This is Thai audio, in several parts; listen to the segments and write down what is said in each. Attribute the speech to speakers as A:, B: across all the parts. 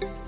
A: ส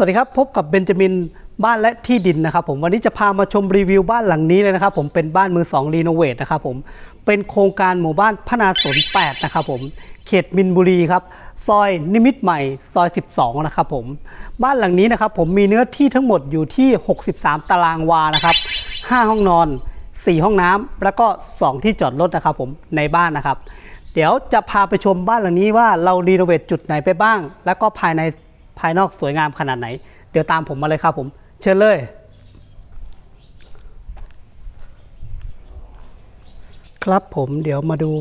A: วัสดีครับ พบกับเบนจามินบ้านและที่ดินนะครับผมวันนี้จะพามาชมรีวิวบ้านหลังนี้เลยนะครับผมเป็นบ้านมือสองรีโนเวทนะครับผมเป็นโครงการหมู่บ้านพนาสน8นะครับผมเขตมินบุรีครับซอยนิมิตรใหม่ซอย 12 นะครับผมบ้านหลังนี้นะครับผมมีเนื้อที่ทั้งหมดอยู่ที่ 63 ตารางวานะครับ 5 ห้องนอน 4 ห้องน้ำแล้วก็ 2 ที่จอดรถนะครับผมในบ้านนะครับ เดี๋ยวจะพาไปชมบ้านหลังนี้ว่าเรารีโนเวทจุดไหนไปบ้าง แล้วก็ภายใน ภายนอกสวยงามขนาดไหน เดี๋ยวตามผมมาเลยครับผม เชิญเลยครับผมเดี๋ยวมาดู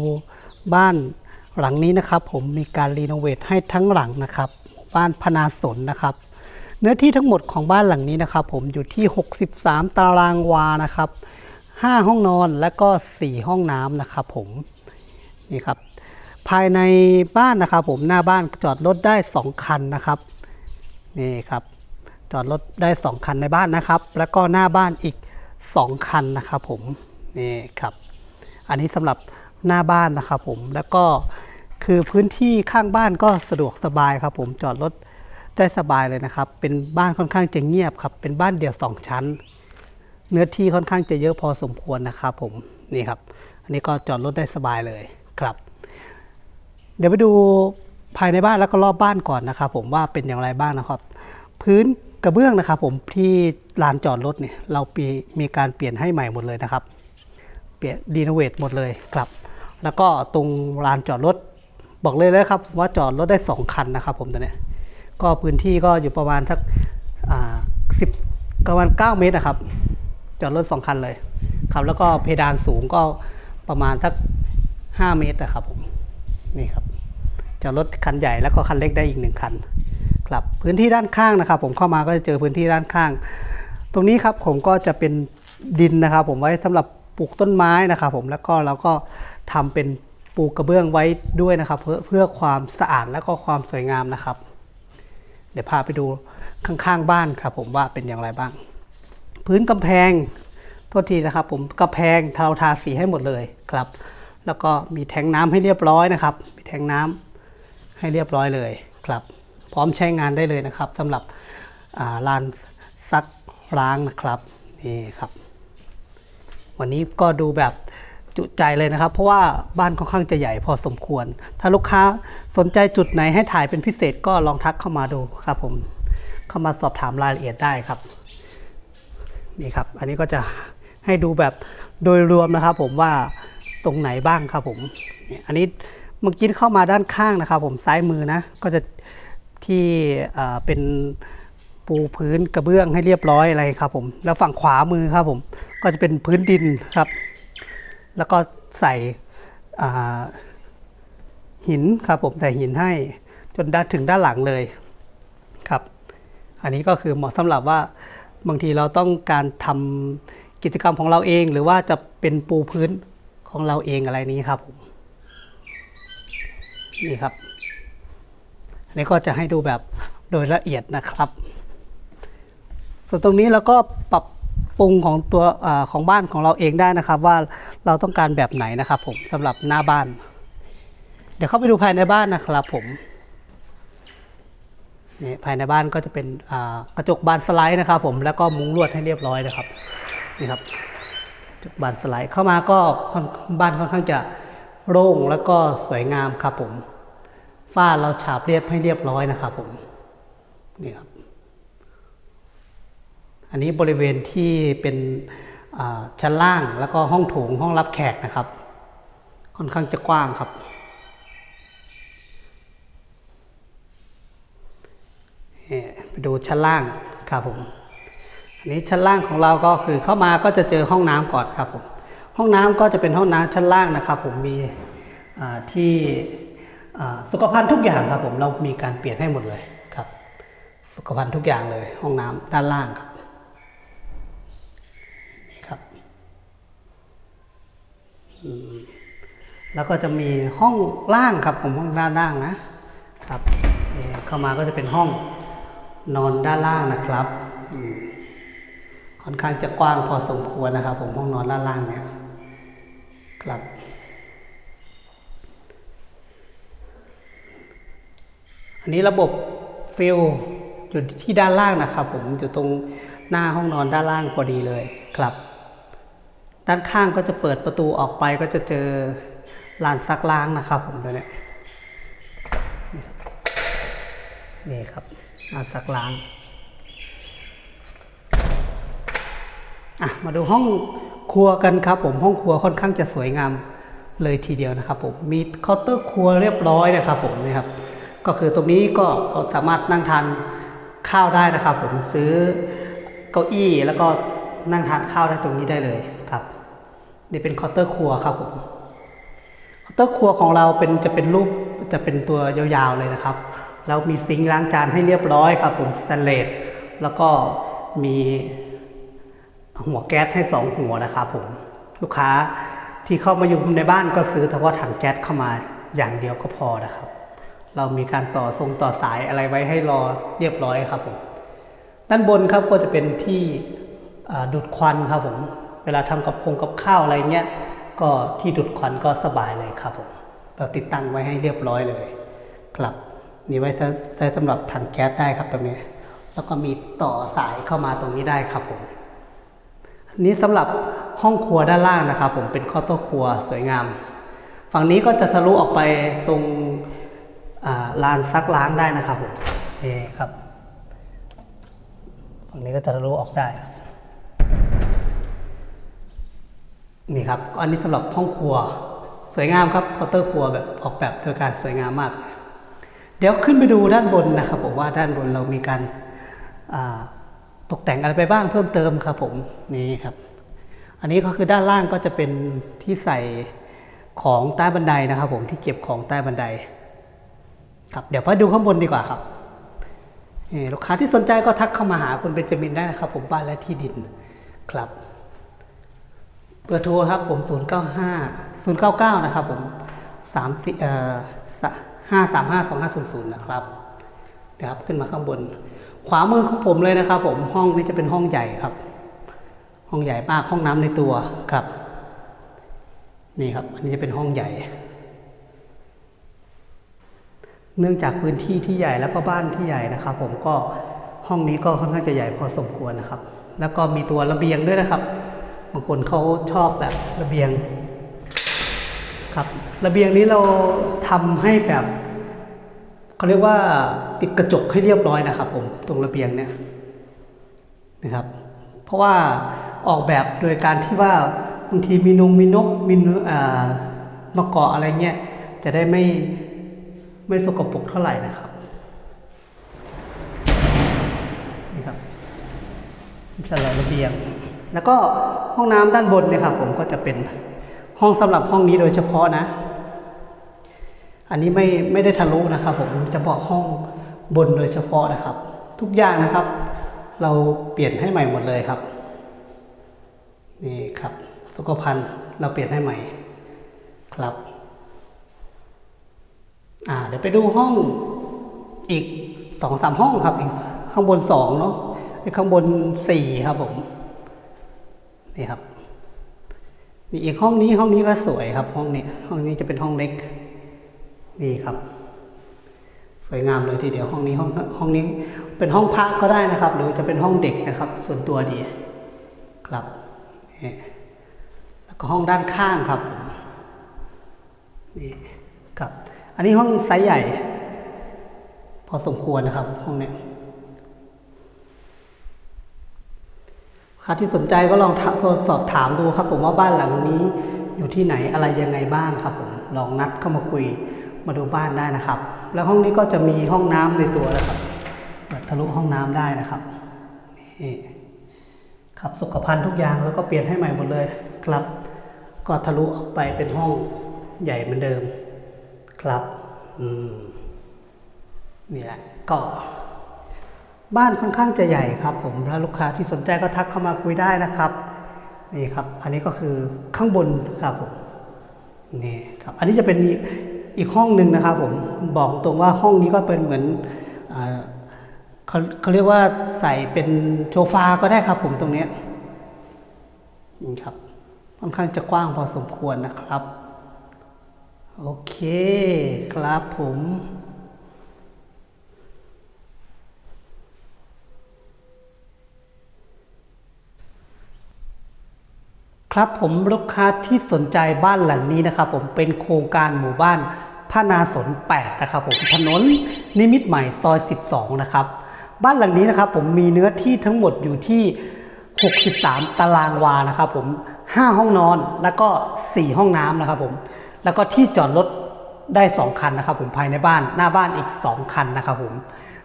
A: บ้านหลังนี้นะครับ ผมมีการรีโนเวทให้ทั้งหลังนะครับ บ้านพนาสนนะครับ เนื้อที่ทั้งหมดของบ้านหลังนี้นะครับ ผมอยู่ที่ 63 ตารางวานะครับ 5 ห้องนอนและก็ 4 ห้องน้ำนะครับ ผมนี่ครับ ภายในบ้านนะครับ ผมหน้าบ้านจอดรถได้ 2 คันนะครับ นี่ครับ จอดรถได้ 2 คันในบ้านนะครับ แล้วก็หน้าบ้านอีก 2 คันนะครับผมนี่ครับ อันนี้สำหรับหน้าบ้านนะครับผมแล้วก็คือพื้นที่ข้างบ้านก็สะดวกสบายครับ ผมจอดรถได้สบายเลยนะครับ เป็นบ้านค่อนข้างจะเงียบครับ เป็นบ้านเดี่ยวสองชั้น เนื้อที่ค่อนข้างจะเยอะพอสมควรนะครับผมนี่ครับ อันนี้ก็จอดรถได้สบายเลยครับ เดี๋ยวไปดู ภายในบ้านแล้วก็รอบบ้านก่อนนะครับผมว่าเป็นอย่างไรบ้างนะครับ พื้นกระเบื้องนะครับ ผมที่ลานจอดรถเนี่ยเราปีมีการเปลี่ยนให้ใหม่หมดเลยนะครับ เปลี่ยนรีโนเวทหมดเลยครับ แล้วก็ตรงลานจอดรถบอกเลยเลยครับ ว่าจอดรถได้ 2 คันนะครับ ผมตอนเนี้ยก็พื้นที่ก็อยู่ประมาณทักสิบประมาณ9เมตรนะครับ จอดรถ2คันเลยครับ แล้วก็เพดานสูงก็ประมาณทัก5เมตรนะครับผมนี่ครับ จอดรถคันใหญ่แล้วก็คันเล็กได้อีกหนึ่งคันครับพื้นที่ด้านข้างนะครับ ผมเข้ามาก็จะเจอพื้นที่ด้านข้าง ตรงนี้ครับผมก็จะเป็นดินนะครับ ผมไว้สำหรับปลูกต้นไม้นะครับผมแล้วก็เราก็ทำเป็นปูกระเบื้องไว้ด้วยนะครับ เพื่อเพื่อความสะอาดและก็ความสวยงามนะครับ เดี๋ยวพาไปดูข้างๆบ้านครับ ผมว่าเป็นอย่างไรบ้าง พื้นกำแพงโทษทีนะครับ ผมกำแพงเราทาสีให้หมดเลยครับ แล้วก็มีแทงน้ำให้เรียบร้อยนะครับ มีแทงน้ำ ให้เรียบร้อยเลยครับ พร้อมใช้งานได้เลยนะครับสำหรับลานซักล้างนะครับนี่ครับ วันนี้ก็ดูแบบจุใจเลยนะครับ เพราะว่าบ้านค่อนข้างจะใหญ่พอสมควร ถ้าลูกค้าสนใจจุดไหนให้ถ่ายเป็นพิเศษก็ลองทักเข้ามาดูครับผมเข้ามาสอบถามรายละเอียดได้ครับนี่ครับ อันนี้ก็จะให้ดูแบบโดยรวมนะครับ ผมว่าตรงไหนบ้างครับผมนี่อันนี้ เมื่อกี้เข้ามาด้านข้างนะครับ ผมซ้ายมือนะ ก็จะที่เป็นปูพื้นกระเบื้องให้เรียบร้อยอะไรครับ ผม แล้วฝั่งขวามือครับผม ก็จะเป็นพื้นดินครับ แล้วก็ใส่หินครับผมใส่หินให้จนด้านถึงด้านหลังเลยครับ อันนี้ก็คือเหมาะสำหรับว่าบางทีเราต้องการทำกิจกรรมของเราเอง หรือว่าจะเป็นปูพื้นของเราเองอะไรนี้ครับผม นี่ครับอันนี้ก็จะให้ดูแบบโดยละเอียดนะครับ ส่วนตรงนี้เราก็ปรับปรุงของตัวอของบ้านของเราเองได้นะครับ ว่าเราต้องการแบบไหนนะครับผมสำหรับหน้าบ้าน เดี๋ยวเข้าไปดูภายในบ้านนะครับผมนี่ภายในบ้านก็จะเป็นกระจกบานสไลด์นะครับผมแล้วก็มุ้งลวดให้เรียบร้อยนะครับนี่ครับกระจกบานสไลด์เข้ามาก็บ้านค่อนข้างจะ โล่งแล้วก็สวยงามครับผม ฝ้าเราฉาบเรียบให้เรียบร้อยนะครับผม นี่ครับ อันนี้บริเวณที่เป็นชั้นล่างแล้วก็ห้องโถงห้องรับแขกนะครับ ค่อนข้างจะกว้างครับนี่ไปดูชั้นล่างครับผม อันนี้ชั้นล่างของเราก็คือเข้ามาก็จะเจอห้องน้ำก่อนครับผม ห้องน้ำก็จะเป็นห้องน้ำชั้นล่างนะครับ ผมมีที่สุขภัณฑ์ทุกอย่างครับผมเรามีการเปลี่ยนให้หมดเลยครับ สุขภัณฑ์ทุกอย่างเลย ห้องน้ำด้านล่างครับนี่ครับแล้วก็จะมีห้องล่างครับผมห้องด้านล่างนะครับเข้ามาก็จะเป็นห้องนอนด้านล่างนะครับค่อนข้างจะกว้างพอสมควรนะครับ ผมห้องนอนด้านล่างเนี่ย ครับ อันนี้ระบบฟิลอยู่ที่ด้านล่างนะครับผมอยู่ตรงหน้าห้องนอนด้านล่างพอดีเลยครับ ด้านข้างก็จะเปิดประตูออกไปก็จะเจอลานซักล้างนะครับผมตัวนี้นี่ครับลานซักล้างอะมาดูห้อง ครัวกันครับผมห้องครัวค่อนข้างจะสวยงามเลยทีเดียวนะครับผมมีเคาน์เตอร์ครัวเรียบร้อยนะครับผมนี่ครับ ก็คือตรงนี้ก็สามารถนั่งทานข้าวได้นะครับ ผมซื้อเก้าอี้แล้วก็นั่งทานข้าวได้ตรงนี้ได้เลยครับนี่เป็นเคาน์เตอร์ครัวครับผมเคาน์เตอร์ครัวของเราเป็นจะเป็นรูปจะเป็นตัวยาวๆเลยนะครับ แล้วมีซิงค์ล้างจานให้เรียบร้อยครับผมสแตนเลสแล้วก็มี หัวแก๊สให้สองหัวนะครับผมลูกค้าที่เข้ามาอยู่ในบ้านก็ซื้อเฉพาะถังแก๊สเข้ามาอย่างเดียวก็พอนะครับ เรามีการต่อทรงต่อสายอะไรไว้ให้รอเรียบร้อยครับผมด้านบนครับก็จะเป็นที่ดูดควันครับผมเวลาทำกับคงกับข้าวอะไรเงี้ยก็ที่ดูดควันก็สบายเลยครับผมเราติดตั้งไว้ให้เรียบร้อยเลยครับนี่ไว้ใช้สำหรับถังแก๊สได้ครับตรงนี้ แล้วก็มีต่อสายเข้ามาตรงนี้ได้ครับผม นี้สำหรับห้องครัวด้านล่างนะครับผมเป็นข้าวโต๊ะครัวสวยงาม ฝั่งนี้ก็จะทะลุออกไปตรงลานซักล้างได้นะครับผมนี่ครับฝั่งนี้ก็จะทะลุออกได้ครับนี่ครับอันนี้สำหรับห้องครัวสวยงามครับเคาน์เตอร์ครัวแบบออกแบบโดยการสวยงามมาก เดี๋ยวขึ้นไปดูด้านบนนะครับผมว่าด้านบนเรามีการ ตกแต่งอะไรไปบ้างเพิ่มเติมครับผมนี่ครับ อันนี้ก็คือด้านล่างก็จะเป็นที่ใส่ของใต้บันไดนะครับผมที่เก็บของใต้บันได ครับเดี๋ยวไปดูข้างบนดีกว่าครับนี่ลูกค้าที่สนใจก็ทักเข้ามาหาคุณเบนจามินได้นะครับ ผมบ้านและที่ดินครับเบอร์โทรครับผม 095 099 นะครับผมสามสิเอ่อห้าสามห้าสองห้าศูนย์ศูนย์นะครับเดี๋ยวครับขึ้นมาข้างบน ขวามือของผมเลยนะครับผมห้องนี้จะเป็นห้องใหญ่ครับ ห้องใหญ่มากห้องน้ำในตัวครับ นี่ครับ อันนี้จะเป็นห้องใหญ่ เนื่องจากพื้นที่ที่ใหญ่แล้วก็บ้านที่ใหญ่นะครับ ผมก็ห้องนี้ก็ค่อนข้างจะใหญ่พอสมควรนะครับ แล้วก็มีตัวระเบียงด้วยนะครับ บางคนเขาชอบแบบระเบียง ครับ ระเบียงนี้เราทำให้แบบ เขาเรียกว่าติดกระจกให้เรียบร้อยนะครับ ผมตรงระเบียงเนี่ยนะครับ เพราะว่าออกแบบโดยการที่ว่าบางทีมีนงมีนกมีนอ่ามาเกาะอะไรเงี้ยจะได้ไม่ไม่สกปรกเท่าไหร่นะครับนี่ครับสลับระเบียง แล้วก็ห้องน้ำด้านบนเนี่ยครับผมก็จะเป็นห้องสำหรับห้องนี้โดยเฉพาะนะ อันนี้ไม่ไม่ได้ทะลุนะครับ ผมเฉพาะห้องบนโดยเฉพาะนะครับ ทุกอย่างนะครับ เราเปลี่ยนให้ใหม่หมดเลยครับนี่ครับ สุขภัณฑ์เราเปลี่ยนให้ใหม่ครับอ่าเดี๋ยวไปดูห้องอีกสองสามห้องครับอีกข้างบนสองเนาะอีกข้างบนสี่ครับผมนี่ครับนี่อีกห้องนี้ห้องนี้ก็สวยครับ ห้องนี้ห้องนี้จะเป็นห้องเล็ก นี่ครับ สวยงามเลยทีเดียวห้องนี้ห้องห้องนี้เป็นห้องพักก็ได้นะครับ หรือจะเป็นห้องเด็กนะครับ ส่วนตัวดีครับแล้วก็ห้องด้านข้างครับนี่ครับ อันนี้ห้องไซส์ใหญ่ พอสมควรนะครับ ห้องเนี้ยใครที่สนใจก็ลองสอบถามดูครับ ผมว่าบ้านหลังนี้อยู่ที่ไหนอะไรยังไงบ้างครับผมลองนัดเข้ามาคุย มาดูบ้านได้นะครับ แล้วห้องนี้ก็จะมีห้องน้ำในตัวนะครับแบบทะลุห้องน้ำได้นะครับนี่ครับสุขภัณฑ์ทุกอย่างแล้วก็เปลี่ยนให้ใหม่หมดเลยครับ ก็ทะลุออกไปเป็นห้องใหญ่เหมือนเดิมครับอืมนี่แหละก็ บ้านค่อนข้างจะใหญ่ครับ ผมถ้าลูกค้าที่สนใจก็ทักเข้ามาคุยได้นะครับนี่ครับ อันนี้ก็คือข้างบนครับผมนี่ครับ อันนี้จะเป็น อีกห้องหนึ่งนะครับผมบอกตรงว่าห้องนี้ก็เป็นเหมือนอเขาเขาเรียกว่าใส่เป็นโซฟาก็ได้ครับผมตรงนี้นี่ครับค่อนข้างจะกว้างพอสมควรนะครับ โอเคครับผม ครับผมลูกค้าที่สนใจบ้านหลังนี้นะครับผมเป็นโครงการหมู่บ้านพระนาสน 8 นะครับผมถนนนิมิตใหม่ซอย 12 นะครับ บ้านหลังนี้นะครับผมมีเนื้อที่ทั้งหมดอยู่ที่ 63 ตารางวานะครับผม5ห้องนอนแล้วก็ 4 ห้องน้ำนะครับผมแล้วก็ที่จอดรถได้ 2 คันนะครับผมภายในบ้านหน้าบ้านอีก 2 คันนะครับผม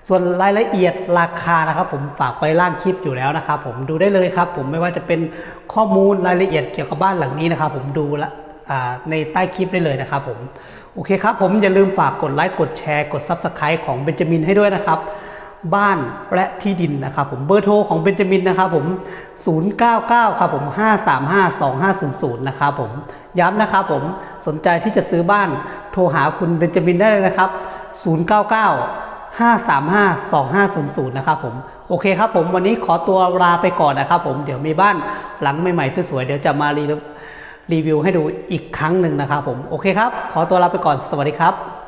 A: ส่วนรายละเอียดราคานะครับ ผมฝากไว้ล่างคลิปอยู่แล้วนะครับ ผมดูได้เลยครับ ผมไม่ว่าจะเป็นข้อมูลรายละเอียดเกี่ยวกับบ้านหลังนี้นะครับ ผมดูละในใต้คลิปได้เลยนะครับ ผมโอเคครับ ผมอย่าลืมฝากกดไลค์กดแชร์กด Subscribe ของเบนจามินให้ด้วยนะครับ บ้านและที่ดินนะครับผมเบอร์โทรของเบนจามินนะครับผม 099 ครับผม 535 2500 นะครับผมย้ำนะครับผมสนใจที่จะซื้อบ้านโทรหาคุณเบนจามินได้เลยนะครับ 099 535 2500 นะครับผม โอเคครับผมวันนี้ขอตัวลาไปก่อนนะครับผมเดี๋ยวมีบ้านหลังใหม่ๆสวยๆเดี๋ยวจะมารีรีวิวให้ดูอีกครั้งหนึ่งนะครับผม โอเคครับ ขอตัวลาไปก่อนสวัสดีครับ